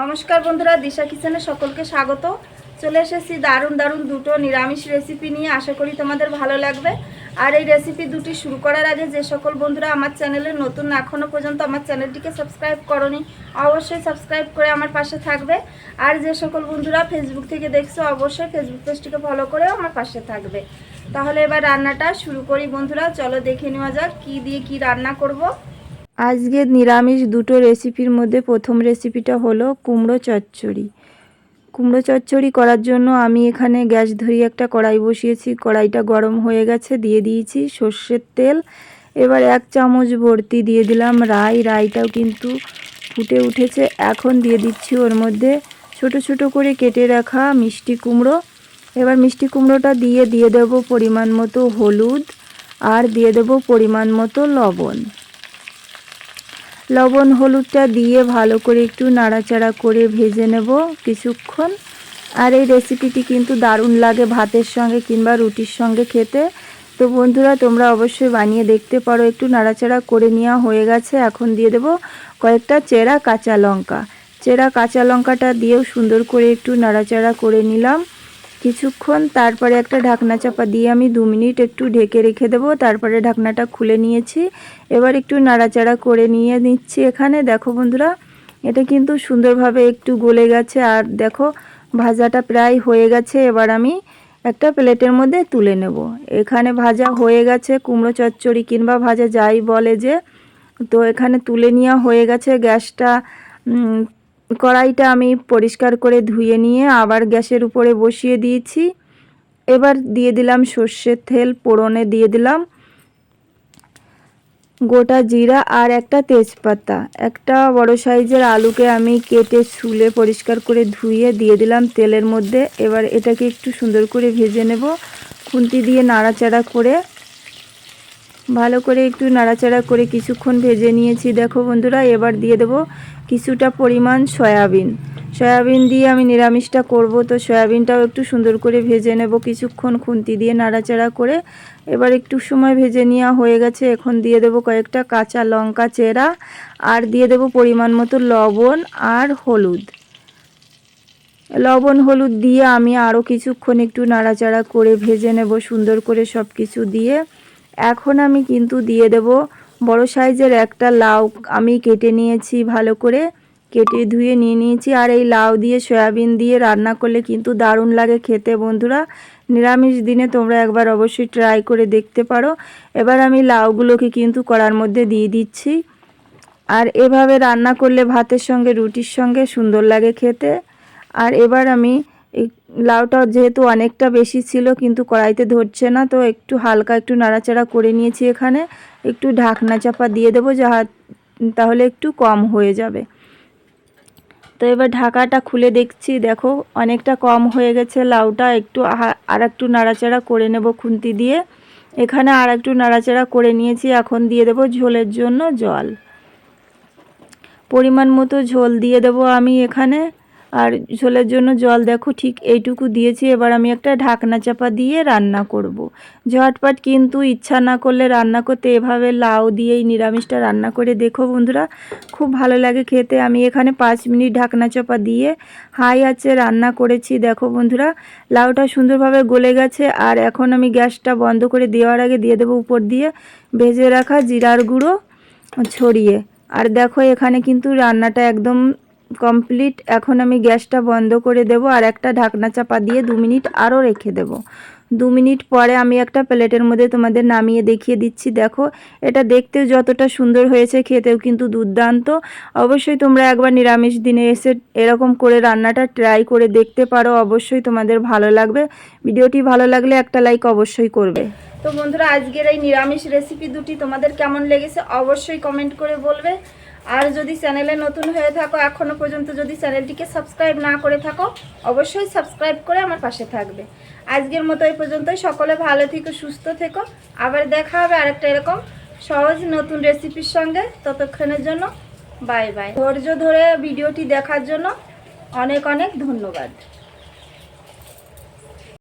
নমস্কার বন্ধুরা, দিশা কিচেনে সকলকে স্বাগত। চলে এসেছি দারুণ দারুণ দুটো নিরামিষ রেসিপি নিয়ে, আশা করি তোমাদের ভালো লাগবে। আর এই রেসিপি দুটি শুরু করার আগে যে সকল বন্ধুরা আমার চ্যানেলে নতুন এখনও পর্যন্ত আমার চ্যানেলটিকে সাবস্ক্রাইব করনি, অবশ্যই সাবস্ক্রাইব করে আমার পাশে থাকবে। আর যে সকল বন্ধুরা ফেসবুক থেকে দেখছ, অবশ্যই ফেসবুক পেজটিকে ফলো করে আমার পাশে থাকবে। তাহলে এবার রান্নাটা শুরু করি বন্ধুরা, চলো দেখে নেওয়া যাক কী দিয়ে কি রান্না করব। আজকে নিরামিষ দুটো রেসিপির মধ্যে প্রথম রেসিপিটা হলো কুমড়ো চচ্চড়ি। কুমড়ো চচ্চড়ি করার জন্য আমি এখানে গ্যাস ধরিয়ে একটা কড়াই বসিয়েছি। কড়াইটা গরম হয়ে গেছে, দিয়ে দিয়েছি সর্ষের তেল। এবার এক চামচ ভর্তি দিয়ে দিলাম রাই। রাইটাও কিন্তু ফুটে উঠেছে। এখন দিয়ে দিচ্ছি ওর মধ্যে ছোট ছোট করে কেটে রাখা মিষ্টি কুমড়ো। এবার মিষ্টি কুমড়োটা দিয়ে দিয়ে দেবো পরিমাণ মতো হলুদ আর দিয়ে দেবো পরিমাণ মতো লবণ। লবণ হলুদটা দিয়ে ভালো করে একটু নাড়াচাড়া করে ভেজে নেব কিছুক্ষণ। আর এই রেসিপিটি কিন্তু দারুণ লাগে ভাতের সঙ্গে কিংবা রুটির সঙ্গে খেতে। তো বন্ধুরা, তোমরা অবশ্যই বানিয়ে দেখতে পারো, একটু নাড়াচাড়া করে নেওয়া হয়ে গেছে। এখন দিয়ে দেব কয়েকটা চেরা কাঁচা লঙ্কা। চেরা কাঁচা লঙ্কাটা দিয়েও সুন্দর করে একটু নাড়াচাড়া করে নিলাম। কিছুক্ষণ, তারপরে একটা ঢাকনা চাপা দিয়ে আমি দু মিনিট একটু ঢেকে রেখে দেবো। তারপরে ঢাকনাটা খুলে নিয়েছি। এবার একটু নাড়াচাড়া করে নিয়ে নিচ্ছি এখানে। দেখো বন্ধুরা, এটা কিন্তু সুন্দরভাবে একটু গলে গেছে। আর দেখো, ভাজাটা প্রায় হয়ে গেছে। এবার আমি একটা প্লেটের মধ্যে তুলে নেব। এখানে ভাজা হয়ে গেছে, কুমড়ো চচ্চড়ি কিংবা ভাজা যাই বলে যে। তো এখানে তুলে নেওয়া হয়ে গেছে গ্যাসটা। কড়াইটা আমি পরিষ্কার করে ধুয়ে নিয়ে আবার গ্যাসের উপরে বসিয়ে দিয়েছি। এবার দিয়ে দিলাম সর্ষের তেল পোড়নে দিয়ে দিলাম গোটা জিরা আর একটা তেজপাতা। একটা বড় সাইজের আলুকে আমি কেটে ছুলে পরিষ্কার করে ধুয়ে দিয়ে দিলাম তেলের মধ্যে। এবার এটাকে একটু সুন্দর করে ভেজে নেব। খুন্তি দিয়ে নাড়াচাড়া করে ভালো করে একটু নাড়াচাড়া করে কিছুক্ষণ ভেজে নিয়েছি। দেখো বন্ধুরা, এবার দিয়ে দেবো কিছুটা পরিমাণ সয়াবিন। সয়াবিন দিয়ে আমি নিরামিষটা করব, তো সয়াবিনটাও একটু সুন্দর করে ভেজে নেব কিছুক্ষণ খুন্তি দিয়ে নাড়াচাড়া করে। এবার একটু সময় ভেজে নেওয়া হয়ে গেছে। এখন দিয়ে দেবো কয়েকটা কাঁচা লঙ্কা চেরা, আর দিয়ে দেবো পরিমাণ মতো লবণ আর হলুদ। লবণ, হলুদ দিয়ে আমি আরও কিছুক্ষণ একটু নাড়াচাড়া করে ভেজে নেব সুন্দর করে সব কিছু দিয়ে। এখন আমি কিন্তু দিয়ে দেব বড় সাইজের একটা লাউ। আমি কেটে নিয়েছি ভালো করে, কেটে ধুয়ে নিয়ে নিয়েছি। আর এই লাউ দিয়ে সয়াবিন দিয়ে রান্না করলে কিন্তু দারুণ লাগে খেতে বন্ধুরা। নিরামিষ দিনে তোমরা একবার অবশ্যই ট্রাই করে দেখতে পারো। এবার আমি লাউগুলোকে কিন্তু কড়ার মধ্যে দিয়ে দিচ্ছি। আর এভাবে রান্না করলে ভাতের সঙ্গে রুটির সঙ্গে সুন্দর লাগে খেতে। আর এবার আমি এই লাউটা যেহেতু অনেকটা বেশি ছিল, কিন্তু কড়াইতে ধরছে না, তো একটু হালকা একটু নাড়াচাড়া করে নিয়েছি এখানে। একটু ঢাকনা চাপা দিয়ে দেবো যা তাহলে একটু কম হয়ে যাবে। তো এবার ঢাকাটা খুলে দেখছি, দেখো অনেকটা কম হয়ে গেছে লাউটা, একটু আর একটু নাড়াচাড়া করে নেব খুন্তি দিয়ে। এখানে আর একটু নাড়াচাড়া করে নিয়েছি, এখন দিয়ে দেবো ঝোলের জন্য জল। পরিমাণ মতো ঝোল দিয়ে দেবো আমি এখানে। আর ঝোলের জন্য জল দেখো ঠিক এইটুকু দিয়েছি, এবার আমি একটা ঢাকনা চাপা দিয়ে রান্না করব। ঝটপট কিন্তু ইচ্ছা না করলে রান্না করতে, এভাবে লাউ দিয়েই নিরামিষটা রান্না করে দেখো বন্ধুরা, খুব ভালো লাগে খেতে আমি এখানে পাঁচ মিনিট ঢাকনা চাপা দিয়ে হাই আছে রান্না করেছি, দেখো বন্ধুরা, লাউটা সুন্দরভাবে গলে গেছে, আর এখন আমি গ্যাসটা বন্ধ করে দেওয়ার আগে দিয়ে দেবো উপর দিয়ে ভেজে রাখা জিরার গুঁড়ো ছড়িয়ে আর দেখো এখানে কিন্তু রান্নাটা একদম কমপ্লিট এখন আমি গ্যাসটা বন্ধ করে দেব আর একটা ঢাকনা চাপা দিয়ে দু মিনিট আরও রেখে দেব। দু মিনিট পরে আমি একটা প্লেটের মধ্যে তোমাদের নামিয়ে দেখিয়ে দিচ্ছি। দেখো, এটা দেখতেও যতটা সুন্দর হয়েছে, খেতেও কিন্তু দুর্দান্ত। অবশ্যই তোমরা একবার নিরামিষ দিনে এসে এরকম করে রান্নাটা ট্রাই করে দেখতে পারো। অবশ্যই তোমাদের ভালো লাগবে। ভিডিওটি ভালো লাগলে একটা লাইক অবশ্যই করবে। তো বন্ধুরা, আজকের এই নিরামিষ রেসিপি দুটি তোমাদের কেমন লেগেছে অবশ্যই কমেন্ট করে বলবে। আর যদি চ্যানেলে নতুন হয়ে থাকো, এখনও পর্যন্ত যদি চ্যানেলটিকে সাবস্ক্রাইব না করে থাকো, অবশ্যই সাবস্ক্রাইব করে আমার পাশে থাকবে। আজকের মতো এই পর্যন্তই। সকলে ভালো থেকো, সুস্থ থেকো। আবার দেখা হবে আরেকটা এরকম সহজ নতুন রেসিপির সঙ্গে। ততক্ষণের জন্য বাই বাই। ধৈর্য ধরে ভিডিওটি দেখার জন্য অনেক অনেক ধন্যবাদ।